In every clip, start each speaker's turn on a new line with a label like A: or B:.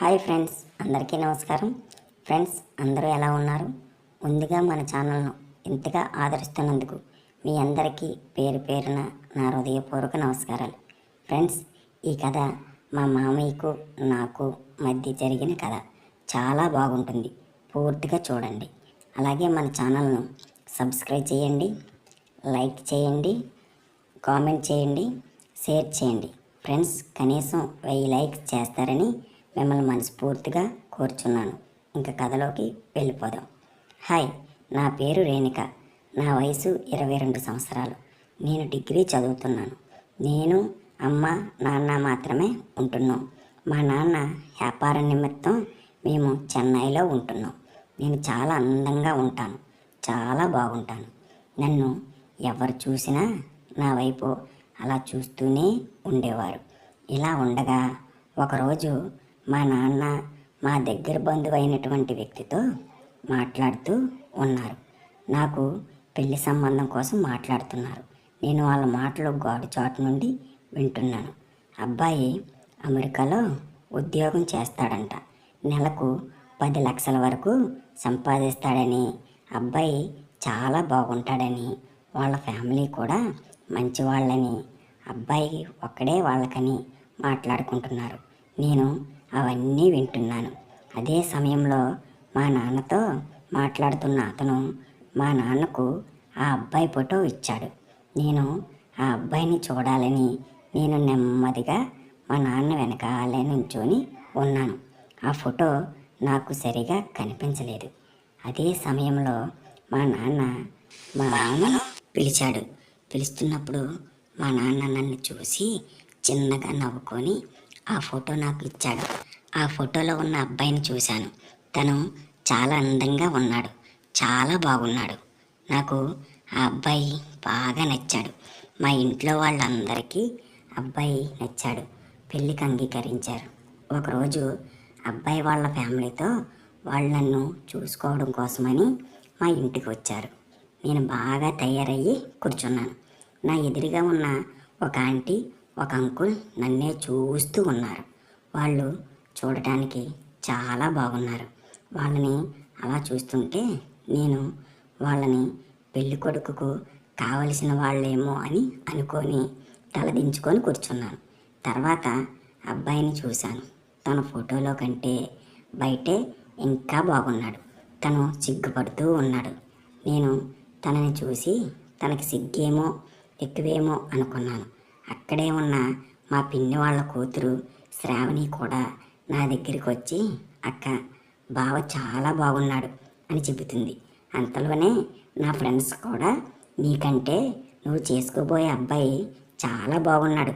A: Hi friends అందరికీ నమస్కారం. Friends అందరూ ఎలా ఉన్నారు? ముందుగా మన ఛానల్ను ఇంతగా ఆదరిస్తున్నందుకు మీ అందరికీ పేరు పేరున నా హృదయపూర్వక నమస్కారాలు. ఫ్రెండ్స్ ఈ కథ మా మామయ్యకు నాకు మధ్య జరిగిన కథ. చాలా బాగుంటుంది. పూర్తిగా చూడండి. అలాగే మన ఛానల్ను సబ్స్క్రైబ్ చేయండి లైక్ చేయండి కామెంట్ చేయండి షేర్ చేయండి. ఫ్రెండ్స్ కనీసం వెయ్యి లైక్స్ చేస్తారని మిమ్మల్ని మనస్ఫూర్తిగా కోరుచున్నాను. ఇంకా కథలోకి వెళ్ళిపోదాం. హాయ్ నా పేరు రేణుక. నా వయసు ఇరవై రెండు సంవత్సరాలు. నేను డిగ్రీ చదువుతున్నాను. నేను అమ్మ నాన్న మాత్రమే ఉంటున్నాం. మా నాన్న వ్యాపార నిమిత్తం మేము చెన్నైలో ఉంటున్నాం. నేను చాలా అందంగా ఉంటాను. చాలా బాగుంటాను. నన్ను ఎవరు చూసినా నా వైపు అలా చూస్తూనే ఉండేవారు. ఇలా ఉండగా ఒకరోజు మా నాన్న మా దగ్గర బంధువైనటువంటి వ్యక్తితో మాట్లాడుతూ ఉన్నారు. నాకు పెళ్ళి సంబంధం కోసం మాట్లాడుతున్నారు. నేను వాళ్ళ మాటలు గాడు చాటు నుండి వింటున్నాను. అబ్బాయి అమెరికాలో ఉద్యోగం చేస్తాడంట. నెలకు పది లక్షల వరకు సంపాదిస్తాడని అబ్బాయి చాలా బాగుంటాడని వాళ్ళ ఫ్యామిలీ కూడా మంచి వాళ్ళని అబ్బాయి ఒక్కడే వాళ్ళకని మాట్లాడుకుంటున్నారు. నేను అవన్నీ వింటున్నాను. అదే సమయంలో మా నాన్నతో మాట్లాడుతున్న అతను మా నాన్నకు ఆ అబ్బాయి ఫోటో ఇచ్చాడు. నేను ఆ అబ్బాయిని చూడాలని నేను నెమ్మదిగా మా నాన్న వెనకాలే నుంచొని ఉన్నాను. ఆ ఫోటో నాకు సరిగా కనిపించలేదు. అదే సమయంలో మా నాన్న మా నాన్నను పిలిచాడు. పిలుస్తున్నప్పుడు మా నాన్న నన్ను చూసి చిన్నగా నవ్వుకొని ఆ ఫోటో నాకు ఇచ్చాడు. ఆ ఫోటోలో ఉన్న అబ్బాయిని చూశాను. తను చాలా అందంగా ఉన్నాడు. చాలా బాగున్నాడు. నాకు ఆ అబ్బాయి బాగా నచ్చాడు. మా ఇంట్లో వాళ్ళందరికీ అబ్బాయి నచ్చాడు. పెళ్ళికి అంగీకరించారు. ఒకరోజు అబ్బాయి వాళ్ళ ఫ్యామిలీతో వాళ్ళు నన్ను చూసుకోవడం కోసమని మా ఇంటికి వచ్చారు. నేను బాగా తయారయ్యి కూర్చున్నాను. నా ఎదురుగా ఉన్న ఒక ఆంటీ ఒక అంకుల్ నన్నే చూస్తూ ఉన్నారు. వాళ్ళు చూడటానికి చాలా బాగున్నారు. వాళ్ళని అలా చూస్తుంటే నేను వాళ్ళని పెళ్ళి కొడుకుకు కావలసిన వాళ్ళేమో అని అనుకొని తలదించుకొని కూర్చున్నాను. తర్వాత అబ్బాయిని చూశాను. తన ఫోటోలో కంటే బయటే ఇంకా బాగున్నాడు. తను సిగ్గుపడుతూ ఉన్నాడు. నేను తనని చూసి తనకి సిగ్గేమో ఎక్కువేమో అనుకున్నాను. అక్కడే ఉన్న మా పిన్ని వాళ్ళ కూతురు శ్రావణి కూడా నా దగ్గరికి వచ్చి అక్క బావ చాలా బాగున్నాడు అని చెబుతుంది. అంతలోనే నా ఫ్రెండ్స్ కూడా నీకంటే నువ్వు చేసుకోబోయే అబ్బాయి చాలా బాగున్నాడు.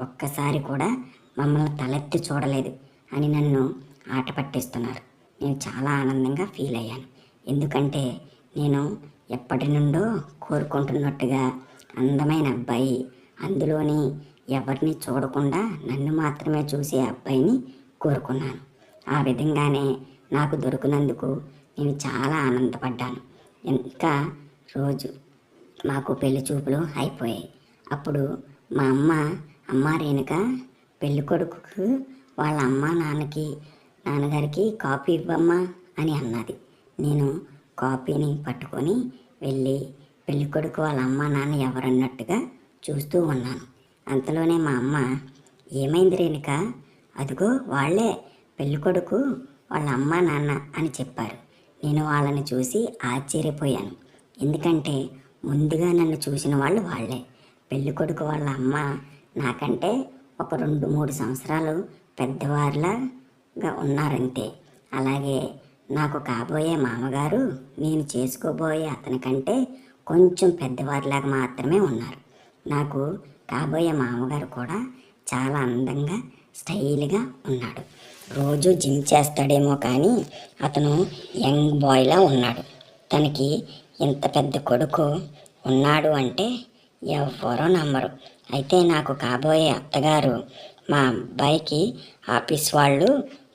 A: ఒక్కసారి కూడా మమ్మల్ని తలెత్తి చూడలేదు అని నన్ను ఆట పట్టిస్తున్నారు. నేను చాలా ఆనందంగా ఫీల్ అయ్యాను. ఎందుకంటే నేను ఎప్పటి నుండో కోరుకుంటున్నట్టుగా అందమైన అబ్బాయి. అందులోని ఎవరిని చూడకుండా నన్ను మాత్రమే చూసే అబ్బాయిని కోరుకున్నాను. ఆ విధంగానే నాకు దొరికినందుకు నేను చాలా ఆనందపడ్డాను. ఇంకా రోజు మాకు పెళ్ళి చూపులు అయిపోయాయి. అప్పుడు మా అమ్మ అమ్మ రేణుక పెళ్ళి కొడుకుకు వాళ్ళ అమ్మ నాన్నకి నాన్నగారికి కాపీ ఇవ్వమ్మా అని అన్నది. నేను కాపీని పట్టుకొని వెళ్ళి పెళ్ళి కొడుకు వాళ్ళ అమ్మ నాన్న ఎవరన్నట్టుగా చూస్తూ ఉన్నాను. అంతలోనే మా అమ్మ ఏమైంది రేణుక? అదిగో వాళ్ళే పెళ్ళి కొడుకు వాళ్ళ అమ్మ నాన్న అని చెప్పారు. నేను వాళ్ళని చూసి ఆశ్చర్యపోయాను. ఎందుకంటే ముందుగా నన్ను చూసిన వాళ్ళు వాళ్ళే. పెళ్ళి కొడుకు వాళ్ళ అమ్మ నాకంటే ఒక రెండు మూడు సంవత్సరాలు పెద్దవారిలాగా ఉన్నారంతే. అలాగే నాకు కాబోయే మామగారు నేను చేసుకోబోయే అతనికంటే కొంచెం పెద్దవారిలాగా మాత్రమే ఉన్నారు. నాకు కాబోయే మామగారు కూడా చాలా అందంగా స్టైల్గా ఉన్నాడు. రోజు జిమ్ చేస్తాడేమో కానీ అతను యంగ్ బాయ్లా ఉన్నాడు. తనకి ఇంత పెద్ద కొడుకు ఉన్నాడు అంటే ఎవరో నమ్మరు. అయితే నాకు కాబోయే అత్తగారు మా అబ్బాయికి ఆఫీస్ వాళ్ళు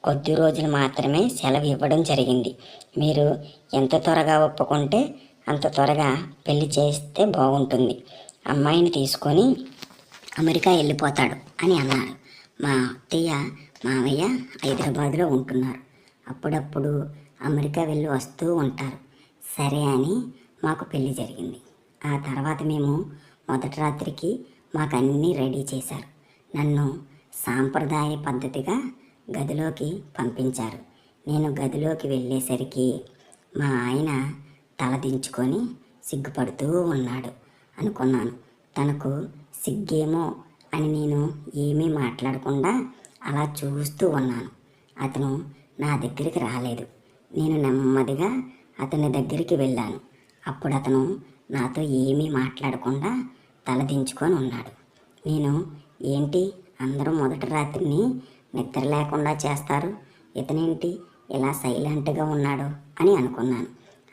A: కొద్ది రోజులు మాత్రమే సెలవు ఇవ్వడం జరిగింది. మీరు ఎంత త్వరగా ఒప్పుకుంటే అంత త్వరగా పెళ్ళి చేస్తే బాగుంటుంది. అమ్మాయిని తీసుకొని అమెరికా వెళ్ళిపోతాడు అని అన్నారు. మా అత్తయ్య మామయ్య హైదరాబాద్లో ఉంటున్నారు. అప్పుడప్పుడు అమెరికా వెళ్ళి వస్తూ ఉంటారు. సరే అని మాకు పెళ్ళి జరిగింది. ఆ తర్వాత మేము మొదటి రాత్రికి మాకు అన్నీ రెడీ చేశారు. నన్ను సాంప్రదాయ పద్ధతిగా గదిలోకి పంపించారు. నేను గదిలోకి వెళ్ళేసరికి మా ఆయన తలదించుకొని సిగ్గుపడుతూ ఉన్నాడు అనుకున్నాను. తనకు సిగ్గేమో అని నేను ఏమీ మాట్లాడకుండా అలా చూస్తూ ఉన్నాను. అతను నా దగ్గరికి రాలేదు. నేను నెమ్మదిగా అతని దగ్గరికి వెళ్ళాను. అప్పుడు అతను నాతో ఏమీ మాట్లాడకుండా తలదించుకొని ఉన్నాడు. నేను ఏంటి అందరూ మొదటి రాత్రిని నిద్ర లేకుండా చేస్తారు? ఇతనేంటి ఇలా సైలెంట్గా ఉన్నాడు? అని అనుకున్నాను.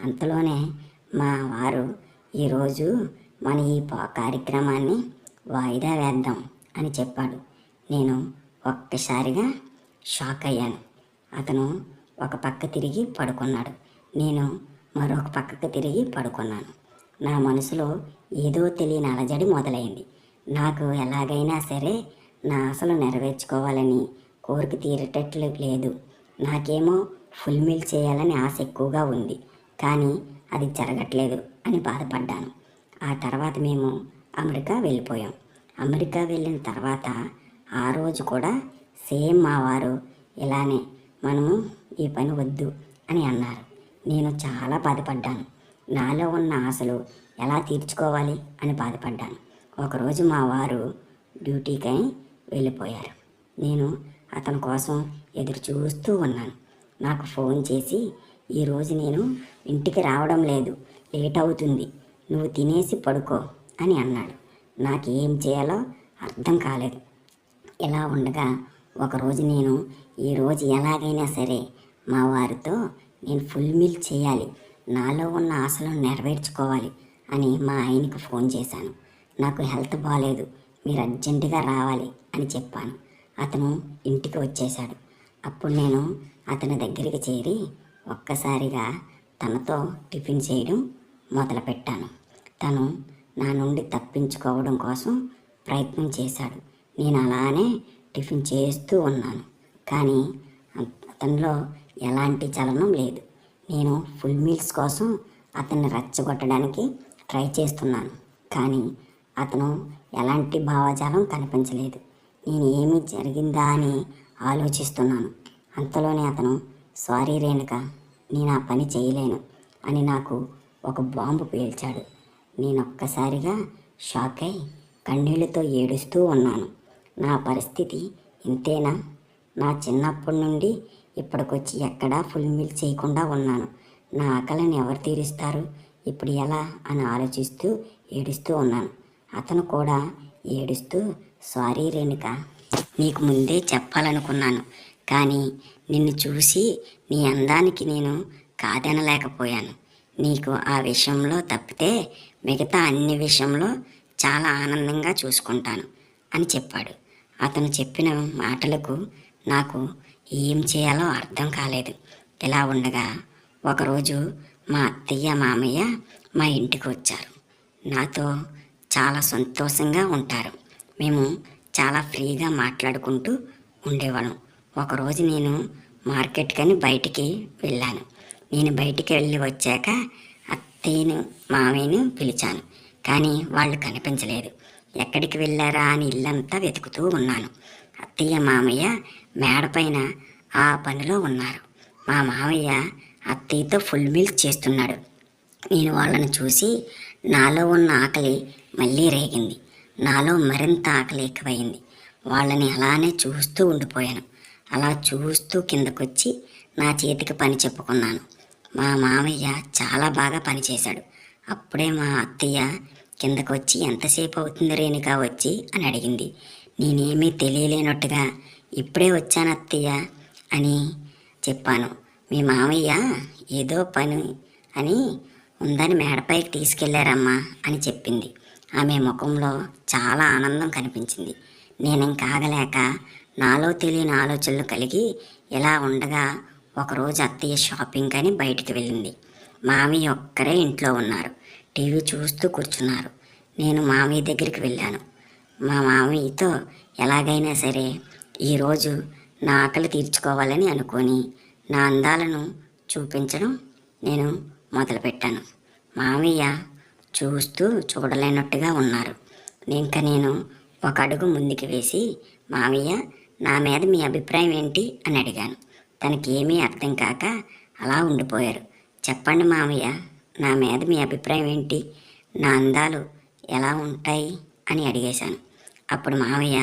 A: అంతలోనే మా వారు ఈరోజు మన ఈ కార్యక్రమాన్ని వాయిదా వేద్దాం అని చెప్పాడు. నేను ఒక్కసారిగా షాక్ అయ్యాను. అతను ఒక పక్క తిరిగి పడుకున్నాడు. నేను మరొక పక్కకు తిరిగి పడుకున్నాను. నా మనసులో ఏదో తెలియని అలజడి మొదలైంది. నాకు ఎలాగైనా సరే నా ఆశలు నెరవేర్చుకోవాలని కోరిక తీరేటట్లు లేదు. నాకేమో ఫుల్ మీల్ చేయాలని ఆశ ఎక్కువగా ఉంది. కానీ అది జరగట్లేదు అని బాధపడ్డాను. ఆ తర్వాత మేము అమెరికా వెళ్ళిపోయాం. అమెరికా వెళ్ళిన తర్వాత ఆ రోజు కూడా సేమ్ మా వారు ఇలానే మనము ఈ పని వద్దు అని అన్నారు. నేను చాలా బాధపడ్డాను. నాలో ఉన్న ఆశలు ఎలా తీర్చుకోవాలి అని బాధపడ్డాను. ఒకరోజు మా వారు డ్యూటీకై వెళ్ళిపోయారు. నేను అతని కోసం ఎదురు చూస్తూ ఉన్నాను. నాకు ఫోన్ చేసి ఈరోజు నేను ఇంటికి రావడం లేదు. లేట్ అవుతుంది. నువ్వు తినేసి పడుకో. అని అన్నాడు. నాకు ఏం చేయాలో అర్థం కాలేదు. ఇలా ఉండగా ఒకరోజు నేను ఈరోజు ఎలాగైనా సరే మా వారితో నేను ఫుల్ మీల్ చేయాలి. నాలో ఉన్న ఆశలను నెరవేర్చుకోవాలి అని మా ఆయనకు ఫోన్ చేశాను. నాకు హెల్త్ బాగాలేదు మీరు అర్జెంటుగా రావాలి అని చెప్పాను. అతను ఇంటికి వచ్చేశాడు. అప్పుడు నేను అతని దగ్గరికి చేరి ఒక్కసారిగా తనతో టిఫిన్ చేయడం మొదలుపెట్టాను. తను నా నుండి తప్పించుకోవడం కోసం ప్రయత్నం చేశాడు. నేను అలానే టిఫిన్ చేస్తూ ఉన్నాను. కానీ అతనిలో ఎలాంటి చలనం లేదు. నేను ఫుల్ మీల్స్ కోసం అతన్ని రెచ్చగొట్టడానికి ట్రై చేస్తున్నాను. కానీ అతను ఎలాంటి భావజాలం కనిపించలేదు. నేను ఏమి జరిగిందా అని ఆలోచిస్తున్నాను. అంతలోనే అతను సారీ రేణుక నేను ఆ పని చేయలేను అని నాకు ఒక బాంబు పేల్చాడు. నేనొక్కసారిగా షాక్ అయి కన్నీళ్ళతో ఏడుస్తూ ఉన్నాను. నా పరిస్థితి ఇంతేనా? నా చిన్నప్పటి నుండి ఇప్పటికొచ్చి ఎక్కడా ఫుల్ మీల్ చేయకుండా ఉన్నాను. నా ఆకలిని ఎవరు తీరుస్తారు? ఇప్పుడు ఎలా? అని ఆలోచిస్తూ ఏడుస్తూ ఉన్నాను. అతను కూడా ఏడుస్తూ సారీ రేణుక నీకు ముందే చెప్పాలనుకున్నాను. కానీ నిన్ను చూసి నీ అందానికి నేను కాదనలేకపోయాను. నీకు ఆ విషయంలో తప్పితే మిగతా అన్ని విషయంలో చాలా ఆనందంగా చూసుకుంటాను అని చెప్పాడు. అతను చెప్పిన మాటలకు నాకు ఏం చేయాలో అర్థం కాలేదు. ఇలా ఉండగా ఒకరోజు మా అత్తయ్య మామయ్య మా ఇంటికి వచ్చారు. నాతో చాలా సంతోషంగా ఉంటారు. మేము చాలా ఫ్రీగా మాట్లాడుకుంటూ ఉండేవాళ్ళం. ఒకరోజు నేను మార్కెట్కని బయటికి వెళ్ళాను. నేను బయటికి వెళ్ళి వచ్చాక అత్తయ్యను మామయ్యను పిలిచాను. కానీ వాళ్ళు కనిపించలేదు. ఎక్కడికి వెళ్ళారా అని ఇల్లంతా వెతుకుతూ ఉన్నాను. అత్తయ్య మామయ్య మేడపైన ఆ పనిలో ఉన్నారు. మా మామయ్య అత్తయ్యతో ఫుల్ మీల్స్ చేస్తున్నాడు. నేను వాళ్ళని చూసి నాలో ఉన్న ఆకలి మళ్ళీ రేగింది. నాలో మరింత ఆకలి ఎక్కువైంది. వాళ్ళని అలానే చూస్తూ ఉండిపోయాను. అలా చూస్తూ కిందకొచ్చి నా చేతికి పని చెప్పుకున్నాను. మా మామయ్య చాలా బాగా పనిచేశాడు అప్పుడే మా అత్తయ్య కిందకు వచ్చి ఎంతసేపు అవుతుంది రేణుక వచ్చి? అని అడిగింది. నేనేమీ తెలియలేనట్టుగా ఇప్పుడే వచ్చాను అత్తయ్య అని చెప్పాను. మీ మామయ్య ఏదో పని అని ఉందని మేడపైకి తీసుకెళ్ళారమ్మా అని చెప్పింది. ఆమె ముఖంలో చాలా ఆనందం కనిపించింది. నేను ఇంకా ఆగలేక నాలో తెలియని ఆలోచనలు కలిగి ఇలా ఉండగా ఒకరోజు అత్తయ్య షాపింగ్ అని బయటికి వెళ్ళింది. మామయ్య ఒక్కరే ఇంట్లో ఉన్నారు. టీవీ చూస్తూ కూర్చున్నారు. నేను మామయ్య దగ్గరికి వెళ్ళాను. మా మామయ్యతో ఎలాగైనా సరే ఈరోజు నా ఆకలి తీర్చుకోవాలని అనుకొని నా అందాలను చూపించడం నేను మొదలుపెట్టాను. మామయ్య చూస్తూ చూడలేనట్టుగా ఉన్నారు. ఇంకా నేను ఒక అడుగు ముందుకు వేసి మామయ్య నా మీద మీ అభిప్రాయం ఏంటి? అని అడిగాను. తనకి ఏమీ అర్థం కాక అలా ఉండిపోయారు. చెప్పండి మామయ్య నా మీద మీ అభిప్రాయం ఏంటి? నా అందాలు ఎలా ఉంటాయి? అని అడిగేశాను. అప్పుడు మామయ్య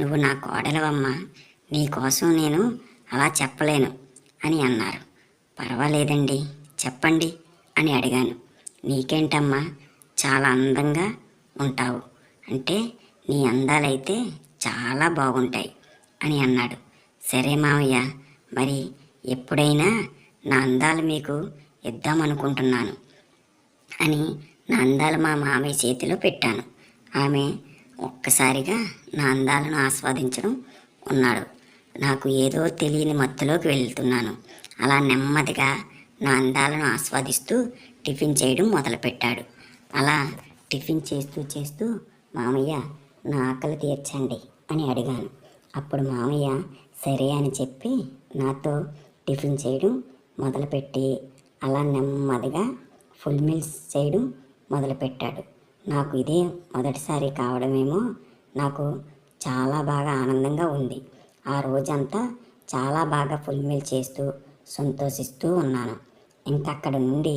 A: నువ్వు నా కోడలవమ్మ నీకోసం నేను అలా చెప్పలేను అని అన్నారు. పర్వాలేదండి చెప్పండి అని అడిగాను. నీకేంటమ్మా చాలా అందంగా ఉంటావు. అంటే నీ అందాలైతే చాలా బాగుంటాయి అని అన్నాడు. సరే మామయ్య మరి ఎప్పుడైనా నా అందాలు మీకు ఇద్దామనుకుంటున్నాను అని నా అందాలు మా మామయ్య చేతిలో పెట్టాను. ఆమె ఒక్కసారిగా నా అందాలను ఆస్వాదించడం ఉన్నాడు. నాకు ఏదో తెలియని మత్తులోకి వెళ్తున్నాను. అలా నెమ్మదిగా నా అందాలను ఆస్వాదిస్తూ టిఫిన్ చేయడం మొదలుపెట్టాడు. అలా టిఫిన్ చేస్తూ చేస్తూ మామయ్య నా ఆకలి తీర్చండి అని అడిగాను. అప్పుడు మామయ్య సరే అని చెప్పి నాతో టిఫిన్ చేయడం మొదలుపెట్టి అలా నెమ్మదిగా ఫుల్ మీల్స్ చేయడం మొదలుపెట్టాడు. నాకు ఇదే మొదటిసారి కావడమేమో నాకు చాలా బాగా ఆనందంగా ఉంది. ఆ రోజంతా చాలా బాగా ఫుల్ మీల్ చేస్తూ సంతోషిస్తూ ఉన్నాను. ఇంకా అక్కడ నుండి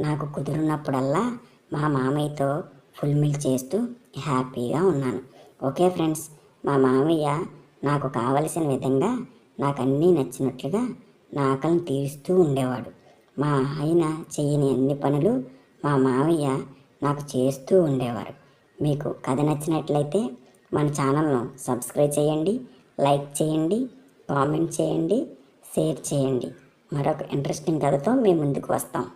A: నాకు కుదిరినప్పుడల్లా మా మామయ్యతో ఫుల్ మీల్ చేస్తూ హ్యాపీగా ఉన్నాను. ఓకే ఫ్రెండ్స్ మా మామయ్య నాకు కావలసిన విధంగా నాకు అన్నీ నచ్చినట్లుగా నా ఆకలిని తీరుస్తూ ఉండేవాడు. మా ఆయన చేయని అన్ని పనులు మా మావయ్య నాకు చేస్తూ ఉండేవారు. మీకు కథ నచ్చినట్లయితే మన ఛానల్ను సబ్స్క్రైబ్ చేయండి లైక్ చేయండి కామెంట్ చేయండి షేర్ చేయండి. మరొక ఇంట్రెస్టింగ్ కథతో మేము ముందుకు వస్తాం.